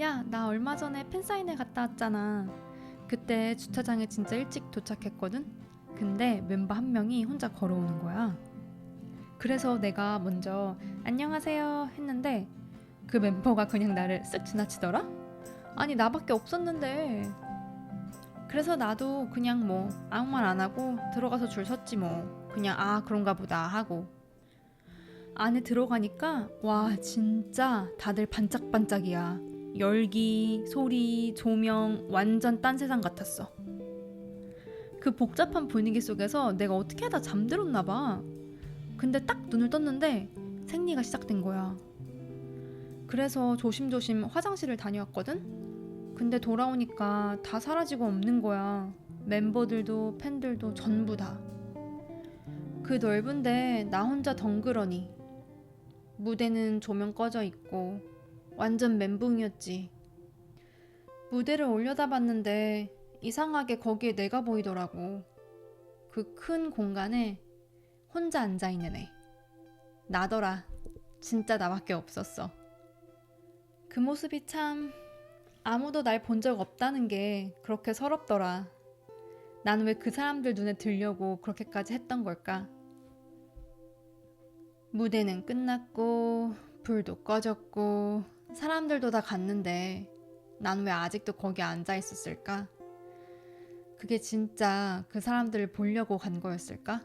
야, 나 얼마 전에 팬사인회 갔다 왔잖아. 그때 주차장에 진짜 일찍 도착했거든? 근데 멤버 한 명이 혼자 걸어오는 거야. 그래서 내가 먼저 안녕하세요 했는데 그 멤버가 그냥 나를 쓱 지나치더라? 아니, 나밖에 없었는데. 그래서 나도 그냥 뭐 아무 말 안 하고 들어가서 줄 섰지 뭐. 그냥 아, 그런가 보다 하고. 안에 들어가니까 와, 진짜 다들 반짝반짝이야. 열기, 소리, 조명 완전 딴 세상 같았어. 그 복잡한 분위기 속에서 내가 어떻게 하다 잠들었나 봐. 근데 딱 눈을 떴는데 생리가 시작된 거야. 그래서 조심조심 화장실을 다녀왔거든? 근데 돌아오니까 다 사라지고 없는 거야. 멤버들도 팬들도 전부 다. 그 넓은데 나 혼자 덩그러니. 무대는 조명 꺼져 있고 완전 멘붕이었지. 무대를 올려다 봤는데 이상하게 거기에 내가 보이더라고. 그 큰 공간에 혼자 앉아 있는 애. 나더라. 진짜 나밖에 없었어. 그 모습이 참 아무도 날 본 적 없다는 게 그렇게 서럽더라. 난 왜 그 사람들 눈에 들려고 그렇게까지 했던 걸까? 무대는 끝났고 불도 꺼졌고 사람들도 다 갔는데 난 왜 아직도 거기 앉아 있었을까? 그게 진짜 그 사람들을 보려고 간 거였을까?